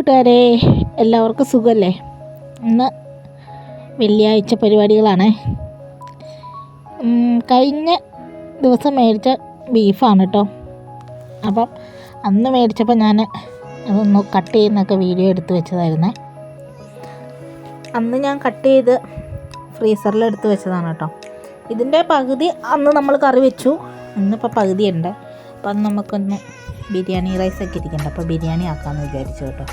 കൂട്ടുകാരെ എല്ലാവർക്കും സുഖമല്ലേ ഇന്ന് വെള്ളിയാഴ്ച പരിപാടികളാണ്. കഴിഞ്ഞ ദിവസം മേടിച്ച ബീഫാണ് കേട്ടോ അപ്പം അന്ന് മേടിച്ചപ്പോൾ ഞാൻ അതൊന്ന് കട്ട് ചെയ്യുന്നൊക്കെ വീഡിയോ എടുത്ത് വെച്ചതായിരുന്നേ. അന്ന് ഞാൻ കട്ട് ചെയ്ത് ഫ്രീസറിൽ എടുത്ത് വെച്ചതാണ് കേട്ടോ ഇതിന്റെ പകുതി അന്ന് നമ്മൾ കറി വെച്ചു. ഇന്നിപ്പോൾ പകുതി ഉണ്ട് അപ്പം അത് നമുക്കൊന്ന് ബിരിയാണി റൈസൊക്കെ ഇരിക്കണ്ട. അപ്പോൾ ബിരിയാണി ആക്കാമെന്ന് വിചാരിച്ചു കേട്ടോ.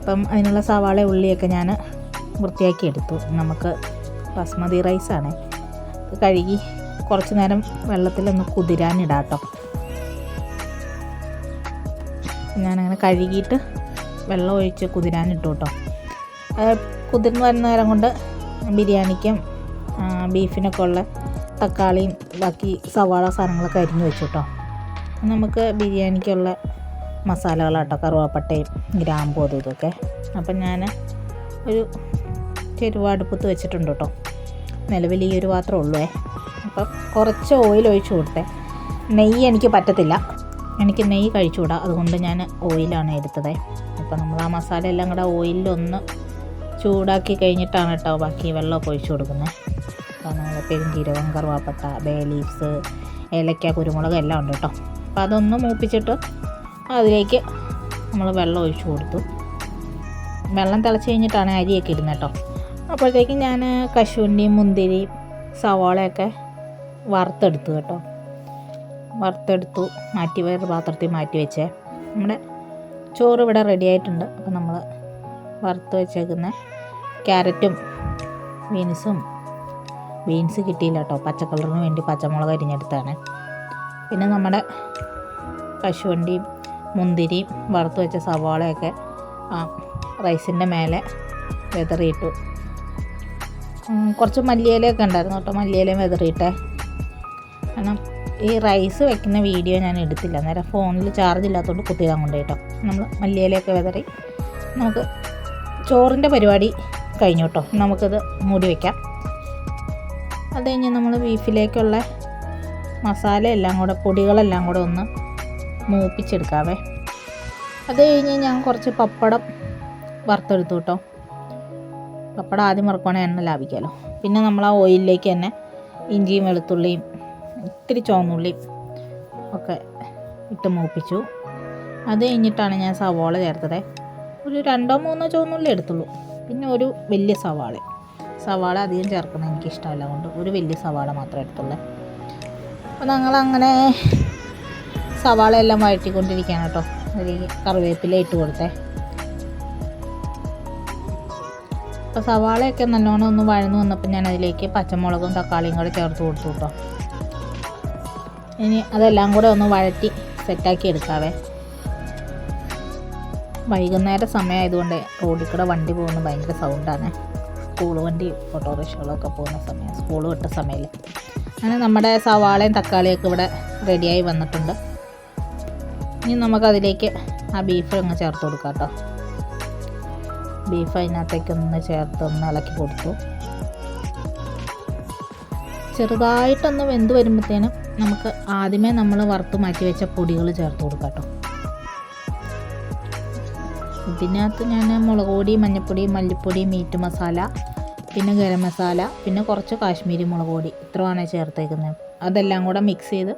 അപ്പം അതിനുള്ള സവാള ഉള്ളിയൊക്കെ ഞാൻ വൃത്തിയാക്കി എടുത്തു. നമുക്ക് ബസ്മതി റൈസാണ്. കഴുകി കുറച്ച് നേരം വെള്ളത്തിലൊന്ന് കുതിരാനിടാട്ടോ. ഞാനങ്ങനെ കഴുകിയിട്ട് വെള്ളം ഒഴിച്ച് കുതിരാനിട്ടു കേട്ടോ. കുതിർന്ന് വരുന്ന നേരം കൊണ്ട് ബിരിയാണിക്കും ബീഫിനൊക്കെ ഉള്ള തക്കാളിയും ബാക്കി സവാള സാധനങ്ങളൊക്കെ അരിഞ്ഞു വെച്ചു കേട്ടോ. നമുക്ക് ബിരിയാണിക്കുള്ള മസാലകളാട്ടോ കറുവാപ്പട്ടയും ഗ്രാമ്പും അതും ഇതൊക്കെ. അപ്പം ഞാൻ ഒരു ചെരുവാടുപ്പത്ത് വെച്ചിട്ടുണ്ട് കേട്ടോ. നിലവിൽ ഈ ഒരു പാത്രം ഉള്ളൂ. അപ്പം കുറച്ച് ഓയിൽ ഒഴിച്ചു കൊടുത്തേ. നെയ്യ് എനിക്ക് പറ്റത്തില്ല. എനിക്ക് നെയ്യ് കഴിച്ചുകൂടാ. അതുകൊണ്ട് ഞാൻ ഓയിലാണ് എടുത്തത്. അപ്പോൾ നമ്മൾ ആ മസാല എല്ലാം കൂടെ ഓയിലൊന്ന് ചൂടാക്കി കഴിഞ്ഞിട്ടാണ് കേട്ടോ ബാക്കി വെള്ളമൊക്കെ ഒഴിച്ചു കൊടുക്കുന്നത്. അപ്പോൾ നമ്മൾ പെരുംജീരകം കറുവാപ്പട്ട ബേ ലീവ്സ് ഏലക്ക കുരുമുളക് എല്ലാം ഉണ്ട് കേട്ടോ. അപ്പോൾ അതൊന്ന് മൂപ്പിച്ചിട്ട് അതിലേക്ക് നമ്മൾ വെള്ളം ഒഴിച്ചു കൊടുത്തു. വെള്ളം തിളച്ച് കഴിഞ്ഞിട്ടാണ് അരിയൊക്കെ ഇടുന്നത് കേട്ടോ. അപ്പോഴത്തേക്കും ഞാൻ കശുവണ്ടിയും മുന്തിരിയും സവാളയൊക്കെ വറുത്തെടുത്തു കേട്ടോ. വറുത്തെടുത്തു മാറ്റി വേറെ പാത്രത്തിൽ മാറ്റി വെച്ചേ. നമ്മുടെ ചോറ് ഇവിടെ റെഡി ആയിട്ടുണ്ട്. അപ്പോൾ നമ്മൾ വറുത്ത് വെച്ചേക്കുന്ന ക്യാരറ്റും ബീൻസും ബീൻസ് കിട്ടിയില്ല കേട്ടോ. പച്ചക്കളറിന് വേണ്ടി പച്ചമുളക് അരിഞ്ഞെടുത്താണ് പിന്നെ നമ്മുടെ കശുവണ്ടിയും മുന്തിരിയും വറുത്ത് വെച്ച സവാളയൊക്കെ ആ റൈസിന്റെ മേലെ വെതറിയിട്ടു. കുറച്ച് മല്ലിയിലയൊക്കെ ഉണ്ടായിരുന്നു കേട്ടോ. മല്ലിയിലയും വെതറിയിട്ടേ. കാരണം ഈ റൈസ് വെക്കുന്ന വീഡിയോ ഞാൻ എടുത്തില്ല. നേരെ ഫോണിൽ ചാർജ് ഇല്ലാത്തതുകൊണ്ട് കുത്തിയതാൻ കൊണ്ട് കേട്ടോ നമ്മൾ മല്ലിയിലയൊക്കെ വെതറി നമുക്ക് ചോറിന്റെ പരിപാടി കഴിഞ്ഞു കേട്ടോ. നമുക്കത് മൂടി വയ്ക്കാം അത് കഴിഞ്ഞ് നമ്മൾ ബീഫിലേക്കുള്ള മസാല എല്ലാം കൂടെ പൊടികളെല്ലാം കൂടെ ഒന്ന് മൂപ്പിച്ചെടുക്കാവേ. അത് കഴിഞ്ഞ് ഞാൻ കുറച്ച് പപ്പടം വറുത്തെടുത്തു കേട്ടോ. പപ്പടം ആദ്യം വറുക്കുവാണെങ്കിൽ എണ്ണ ലാഭിക്കാമല്ലോ പിന്നെ നമ്മൾ ആ ഓയിലിലേക്ക് തന്നെ ഇഞ്ചിയും വെളുത്തുള്ളിയും ഇത്തിരി ചുവന്നുള്ളിയും ഒക്കെ ഇട്ട് മൂപ്പിച്ചു. അത് കഴിഞ്ഞിട്ടാണ് ഞാൻ സവാള ചേർത്തത്. ഒരു രണ്ടോ മൂന്നോ ചുവന്നുള്ളി എടുത്തുള്ളൂ. പിന്നെ ഒരു വലിയ സവാള. സവാള അധികം ചേർക്കുന്നത് എനിക്കിഷ്ടമല്ല കൊണ്ട് ഒരു വലിയ സവാള മാത്രമേ എടുത്തുള്ളൂ. അപ്പോൾ ഞങ്ങളങ്ങനെ സവാള എല്ലാം വഴറ്റിക്കൊണ്ടിരിക്കുകയാണ് കേട്ടോ. ഒരു കറിവേപ്പില ഇട്ട് കൊടുത്തേ. അപ്പോൾ സവാളയൊക്കെ നല്ലോണം ഒന്ന് വഴന്നു വന്നപ്പോൾ ഞാൻ അതിലേക്ക് പച്ചമുളകും തക്കാളിയും കൂടെ ചേർത്ത് കൊടുത്തു കേട്ടോ. ഇനി അതെല്ലാം കൂടെ ഒന്ന് വഴറ്റി സെറ്റാക്കി എടുക്കാവേ. വൈകുന്നേര സമയമായതുകൊണ്ട് റോഡിൽ കൂടെ വണ്ടി പോകുന്ന ഭയങ്കര സൗണ്ടാണ് സ്കൂൾ വണ്ടി ഓട്ടോറിക്ഷകളൊക്കെ പോകുന്ന സമയം സ്കൂൾ വിട്ട സമയത്ത് അങ്ങനെ നമ്മുടെ സവാളയും തക്കാളിയൊക്കെ ഇവിടെ റെഡിയായി വന്നിട്ടുണ്ട്. ഇനി നമുക്കതിലേക്ക് ആ ബീഫ് അങ്ങ് ചേർത്ത് കൊടുക്കാം കേട്ടോ. ബീഫ് അതിനകത്തേക്ക് ഒന്ന് ചേർത്ത് ഒന്ന് ഇളക്കി കൊടുത്തു. ചെറുതായിട്ടൊന്ന് വെന്ത് വരുമ്പോഴത്തേനും നമുക്ക് ആദ്യമേ നമ്മൾ വറുത്ത് മാറ്റി വെച്ച പൊടികൾ ചേർത്ത് കൊടുക്കാം കേട്ടോ. ഇതിനകത്ത് ഞാൻ മുളക് പൊടി മഞ്ഞൾപ്പൊടി മല്ലിപ്പൊടി മീറ്റ് മസാല പിന്നെ ഗരം മസാല പിന്നെ കുറച്ച് കാശ്മീരി മുളക് പൊടി. ഇത്രയാണ് ചേർത്തേക്കുന്നത്. അതെല്ലാം കൂടെ മിക്സ് ചെയ്ത്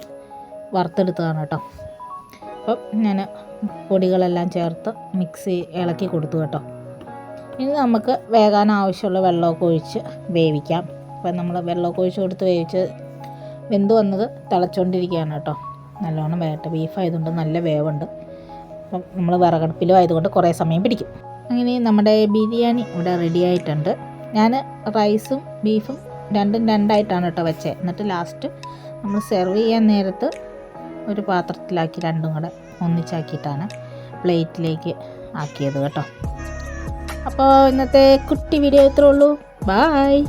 വറുത്തെടുത്തതാണ് കേട്ടോ. അപ്പോൾ ഞാൻ പൊടികളെല്ലാം ചേർത്ത് മിക്സ് ഇളക്കി കൊടുത്തു കേട്ടോ. ഇനി നമുക്ക് വേകാൻ ആവശ്യമുള്ള വെള്ളമൊക്കെ ഒഴിച്ച് വേവിക്കാം. അപ്പം നമ്മൾ വെള്ളമൊക്കെ ഒഴിച്ച് കൊടുത്ത് വേവിച്ച് വെന്ത് വന്നത് തിളച്ചുകൊണ്ടിരിക്കുകയാണ് കേട്ടോ. നല്ലോണം വേട്ട ബീഫ് ആയതുകൊണ്ട് നല്ല വേവുണ്ട്. അപ്പം നമ്മൾ വിറകടുപ്പിലും ആയതുകൊണ്ട് കുറേ സമയം പിടിക്കും. അങ്ങനെ നമ്മുടെ ബിരിയാണി ഇവിടെ റെഡി ആയിട്ടുണ്ട്. ഞാൻ റൈസും ബീഫും രണ്ടും രണ്ടായിട്ടാണ് കേട്ടോ വെച്ചത് എന്നിട്ട് ലാസ്റ്റ് നമ്മൾ സെർവ് ചെയ്യാൻ നേരത്ത് ഒരു പാത്രത്തിലാക്കി രണ്ടും കൂടെ ഒന്നിച്ചാക്കിയിട്ടാണ് പ്ലേറ്റിലേക്ക് ആക്കിയത് കേട്ടോ. അപ്പോൾ ഇന്നത്തെ കുട്ടി വീഡിയോ ഇത്രേ ഉള്ളൂ. ബായ്